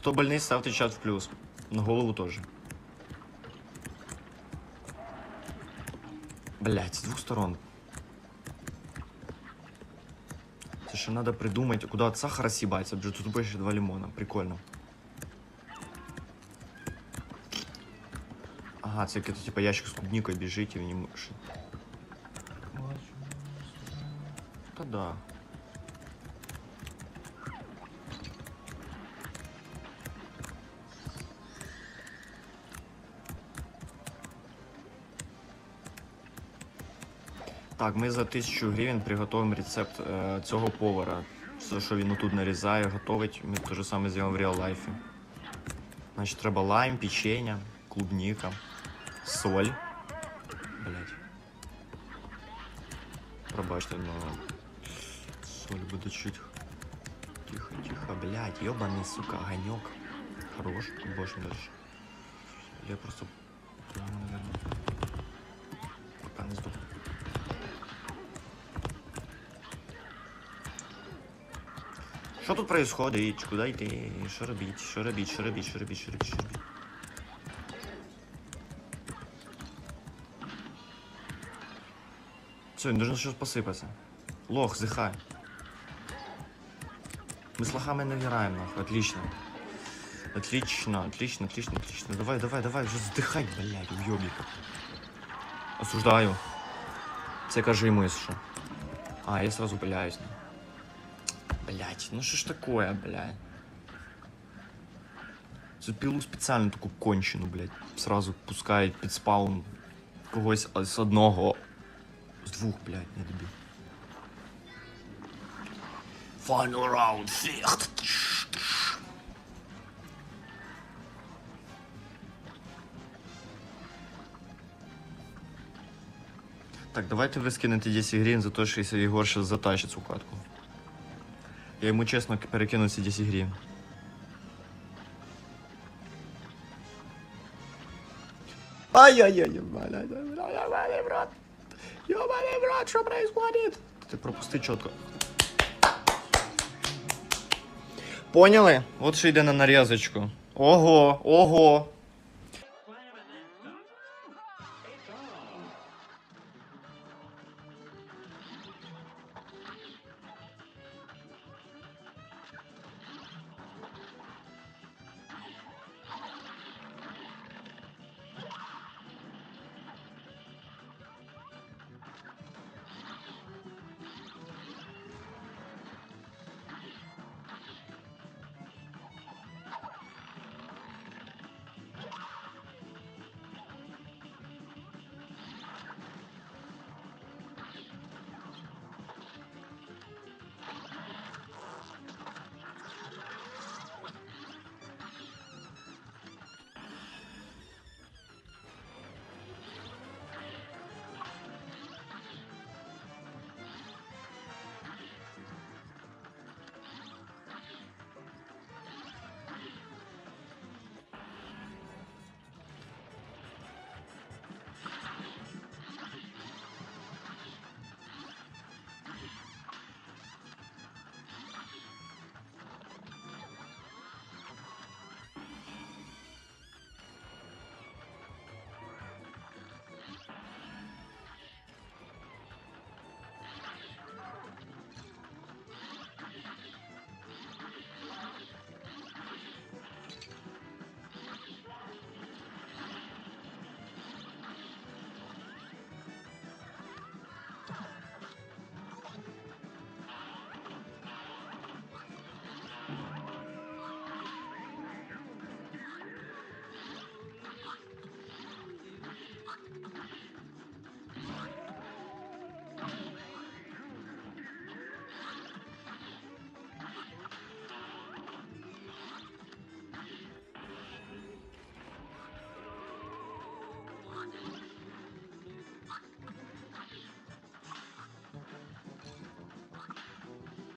Хто больний, ставте чат в плюс. На голову теж. Блять, з двох сторон. Ще треба придумати, куди від сахара бо тут тупо ще два лимона. Прикольно. Ага, це якийсь типа ящик з клубникою біжить і в ще- Та да. Так, ми за 1000 гривень приготуємо рецепт е, цього повара. Все, що він тут нарізає, готовить. Ми те ж саме зробимо в реал лайфі. Значить, треба лайм, печення, клубника, соль. Блять. Пробачте, но соль буде чуть. Тихо, тихо, блять, ёбаный, сука, огонек. Хорош, больше дальше. Я просто, пока не сдох. Що тут происходить? Куди йти? Що робіть? Що робіть? Що робіть? Що робіть? Що робіть? Що робіть? Все, він должен щось посипатися. Лох, зихай. Мы с лохами не граем, нахуй. Отлично. Отлично, отлично, отлично, отлично. Давай, давай, давай, вже здихай, блядь, уйобіка. Осуждаю. Це кажи йому, якщо що. А, я сразу пиляюсь. Блять, ну що ж такое, блядь? Цю пілу спеціально таку кончену, блядь. Сразу пускають під когось з одного. З двох, блядь, не добив. Final round, фехт. Так, давайте ви скинете 10 гривень за те, що якщо Єгор ще затащить цю катку. Я йому чесно перекину ці 10 гривень. Ай-яй-яй, ебаный, ебаный, брат. Ебаный, брат, что происходит? Ты пропусти чітко. Поняли? От що йде на нарізочку. Ого, ого.